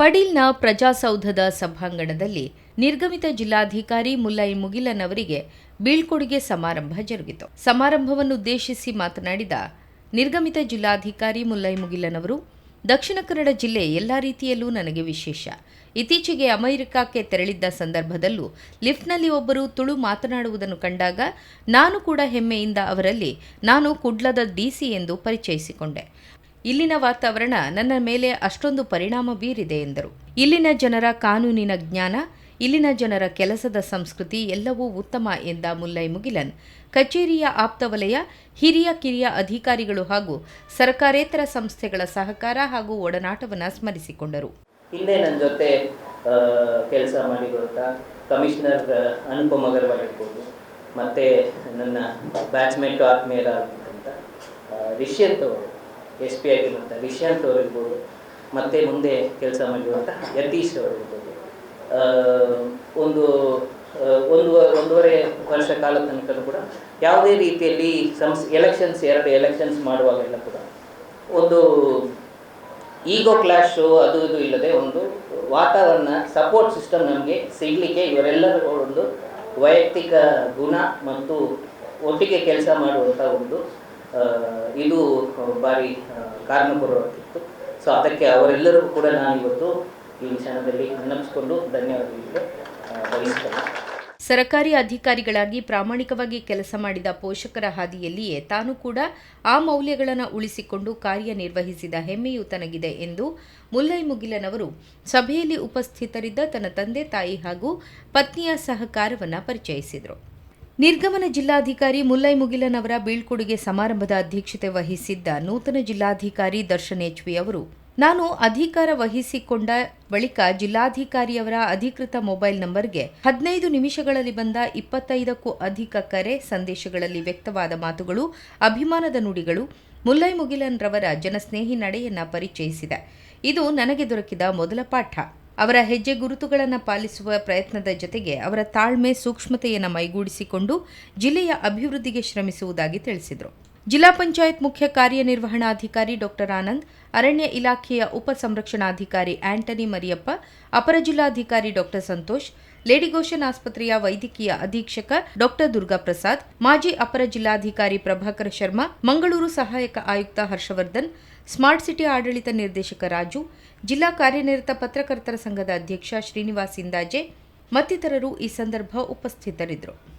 ಪಡೀಲ್ನ ಪ್ರಜಾಸೌಧದ ಸಭಾಂಗಣದಲ್ಲಿ ನಿರ್ಗಮಿತ ಜಿಲ್ಲಾಧಿಕಾರಿ ಮುಲ್ಲೈ ಮುಗಿಲನ್ ಅವರಿಗೆ ಬೀಳ್ಕೊಡುಗೆ ಸಮಾರಂಭ ಜರುಗಿತು. ಸಮಾರಂಭವನ್ನುದ್ದೇಶಿಸಿ ಮಾತನಾಡಿದ ನಿರ್ಗಮಿತ ಜಿಲ್ಲಾಧಿಕಾರಿ ಮುಲ್ಲೈ ಮುಗಿಲನ್ ಅವರು, ದಕ್ಷಿಣ ಕನ್ನಡ ಜಿಲ್ಲೆ ಎಲ್ಲ ರೀತಿಯಲ್ಲೂ ನನಗೆ ವಿಶೇಷ. ಇತ್ತೀಚೆಗೆ ಅಮೆರಿಕಕ್ಕೆ ತೆರಳಿದ್ದ ಸಂದರ್ಭದಲ್ಲೂ ಲಿಫ್ಟ್ನಲ್ಲಿ ಒಬ್ಬರು ತುಳು ಮಾತನಾಡುವುದನ್ನು ಕಂಡಾಗ ನಾನು ಕೂಡ ಹೆಮ್ಮೆಯಿಂದ ಅವರಲ್ಲಿ, ನಾನು ಕುಡ್ಲದ ಡಿಸಿ ಎಂದು ಪರಿಚಯಿಸಿಕೊಂಡೆ. ಇಲ್ಲಿನ ವಾತಾವರಣ ನನ್ನ ಮೇಲೆ ಅಷ್ಟೊಂದು ಪರಿಣಾಮ ಬೀರಿದೆ ಎಂದರು. ಇಲ್ಲಿನ ಜನರ ಕಾನೂನಿನ ಜ್ಞಾನ, ಇಲ್ಲಿನ ಜನರ ಕೆಲಸದ ಸಂಸ್ಕೃತಿ ಎಲ್ಲವೂ ಉತ್ತಮ ಎಂದ ಮುಲ್ಲೈ ಮುಗಿಲನ್. ಕಚೇರಿಯ ಆಪ್ತವಲಯ ಹಿರಿಯ ಕಿರಿಯ ಅಧಿಕಾರಿಗಳು ಹಾಗೂ ಸರ್ಕಾರೇತರ ಸಂಸ್ಥೆಗಳ ಸಹಕಾರ ಹಾಗೂ ಒಡನಾಟವನ್ನು ಸ್ಮರಿಸಿಕೊಂಡರು. ಹಿಂದೆ ನನ್ನ ಜೊತೆ ಕೆಲಸ ಮಾಡಿರುವಂಥ ಕಮಿಷನರ್ ಅನುಪಮ್ ಅಗರ್ವಾಲ್ ಇರ್ಬೋದು, ಮತ್ತು ನನ್ನ ಬ್ಯಾಚ್ಮೇಟ್ ಆತ್ಮೀಯರಾಗಿದ್ದಂಥ ರಿಷ್ಯಂತ್ ಅವರು ಎಸ್ ಪಿ ಆಗಿರುವಂಥ ರಿಷ್ಯಂತ್ ಅವರು ಇರ್ಬೋದು ಮತ್ತೆ ಮುಂದೆ ಕೆಲಸ ಮಾಡಿರುವಂಥ ಯತೀಶ್ ಅವರು ಇರ್ಬೋದು. ಆ, ಒಂದು ಒಂದು ಒಂದೂವರೆ ವರ್ಷ ಕಾಲ ತನಕ ಕೂಡ ಯಾವುದೇ ರೀತಿಯಲ್ಲಿ ಸಂಸ್ ಎಲೆಕ್ಷನ್ಸ್ ಎರಡು ಎಲೆಕ್ಷನ್ಸ್ ಮಾಡುವಾಗೆಲ್ಲ ಕೂಡ ಒಂದು ಈಗೋ ಕ್ಲಾಶು ಅದು ಇದು ಇಲ್ಲದೆ ಒಂದು ವಾತಾವರಣ ಸಪೋರ್ಟ್ ಸಿಸ್ಟಮ್ ನಮಗೆ ಸಿಗಲಿಕ್ಕೆ ಇವರೆಲ್ಲರ ಒಂದು ವೈಯಕ್ತಿಕ ಗುಣ ಮತ್ತು ಒಟ್ಟಿಗೆ ಕೆಲಸ ಮಾಡುವಂಥ ಒಂದು ಇದು ಭಾರಿ ಕಾರಣಪೂರ್ವವಾಗಿತ್ತು ಸೊ ಅದಕ್ಕೆ ಅವರೆಲ್ಲರಿಗೂ ಕೂಡ ನಾನು ಇವತ್ತು ಈ ಕ್ಷಣದಲ್ಲಿ ನೆನಪಿಸಿಕೊಂಡು ಧನ್ಯವಾದಗಳು ಬಯಸ್ತೇನೆ. ಸರಕಾರಿ ಅಧಿಕಾರಿಗಳಾಗಿ ಪ್ರಾಮಾಣಿಕವಾಗಿ ಕೆಲಸ ಮಾಡಿದ ಪೋಷಕರ ಹಾದಿಯಲ್ಲಿಯೇ ತಾನು ಕೂಡ ಆ ಮೌಲ್ಯಗಳನ್ನು ಉಳಿಸಿಕೊಂಡು ಕಾರ್ಯನಿರ್ವಹಿಸಿದ ಹೆಮ್ಮೆಯು ತನಗಿದೆ ಎಂದು ಮುಲ್ಲೈ ಮುಗಿಲನವರು ಸಭೆಯಲ್ಲಿ ಉಪಸ್ಥಿತರಿದ್ದ ತನ್ನ ತಂದೆ ತಾಯಿ ಹಾಗೂ ಪತ್ನಿಯ ಸಹಕಾರವನ್ನು ಪರಿಚಯಿಸಿದರು. ನಿರ್ಗಮನ ಜಿಲ್ಲಾಧಿಕಾರಿ ಮುಲ್ಲೈ ಮುಗಿಲನ್ ಅವರ ಬೀಳ್ಕೊಡುಗೆ ಸಮಾರಂಭದ ಅಧ್ಯಕ್ಷತೆ ವಹಿಸಿದ್ದ ನೂತನ ಜಿಲ್ಲಾಧಿಕಾರಿ ದರ್ಶನ್ ಎಚ್ವಿ ಅವರು, ನಾನು ಅಧಿಕಾರ ವಹಿಸಿಕೊಂಡ ಬಳಿಕ ಜಿಲ್ಲಾಧಿಕಾರಿಯವರ ಅಧಿಕೃತ ಮೊಬೈಲ್ ನಂಬರ್ಗೆ ಹದಿನೈದು ನಿಮಿಷಗಳಲ್ಲಿ ಬಂದ ಇಪ್ಪತ್ತೈದಕ್ಕೂ ಅಧಿಕ ಕರೆ ಸಂದೇಶಗಳಲ್ಲಿ ವ್ಯಕ್ತವಾದ ಮಾತುಗಳು, ಅಭಿಮಾನದ ನುಡಿಗಳು ಮುಲ್ಲೈ ಮುಗಿಲನ್ ರವರ ಜನಸ್ನೇಹಿ ನಡೆಯನ್ನ ಪರಿಚಯಿಸಿದೆ. ಇದು ನನಗೆ ದೊರಕಿದ ಮೊದಲ ಪಾಠ. ಅವರ ಹೆಜ್ಜೆ ಗುರುತುಗಳನ್ನು ಪಾಲಿಸುವ ಪ್ರಯತ್ನದ ಜೊತೆಗೆ ಅವರ ತಾಳ್ಮೆ ಸೂಕ್ಷ್ಮತೆಯನ್ನು ಮೈಗೂಡಿಸಿಕೊಂಡು ಜಿಲ್ಲೆಯ ಅಭಿವೃದ್ಧಿಗೆ ಶ್ರಮಿಸುವುದಾಗಿ ತಿಳಿಸಿದರು. ಜಿಲ್ಲಾ ಪಂಚಾಯತ್ ಮುಖ್ಯ ಕಾರ್ಯನಿರ್ವಹಣಾಧಿಕಾರಿ ಡಾಕ್ಟರ್ ಆನಂದ್, ಅರಣ್ಯ ಇಲಾಖೆಯ ಉಪ ಸಂರಕ್ಷಣಾಧಿಕಾರಿ ಆಂಟನಿ ಮರಿಯಪ್ಪ, ಅಪರ ಜಿಲ್ಲಾಧಿಕಾರಿ ಡಾಕ್ಟರ್ ಸಂತೋಷ್ ಲೇಡಿಗೋಷನ್ ಆಸ್ಪತ್ರೆಯ ವೈದ್ಯಕೀಯ ಅಧೀಕ್ಷಕ ಡಾಕ್ಟರ್ ದುರ್ಗಾಪ್ರಸಾದ್, ಮಾಜಿ ಅಪರ ಜಿಲ್ಲಾಧಿಕಾರಿ ಪ್ರಭಾಕರ್ ಶರ್ಮಾ, ಮಂಗಳೂರು ಸಹಾಯಕ ಆಯುಕ್ತ ಹರ್ಷವರ್ಧನ್, ಸ್ಮಾರ್ಟ್ ಸಿಟಿ ಆಡಳಿತ ನಿರ್ದೇಶಕ ರಾಜು, ಜಿಲ್ಲಾ ಕಾರ್ಯನಿರತ ಪತ್ರಕರ್ತರ ಸಂಘದ ಅಧ್ಯಕ್ಷ ಶ್ರೀನಿವಾಸ್ ಇಂದಾಜೆ, ಮತ್ತಿತರರು ಈ ಸಂದರ್ಭ ಉಪಸ್ಥಿತರಿದ್ದರು.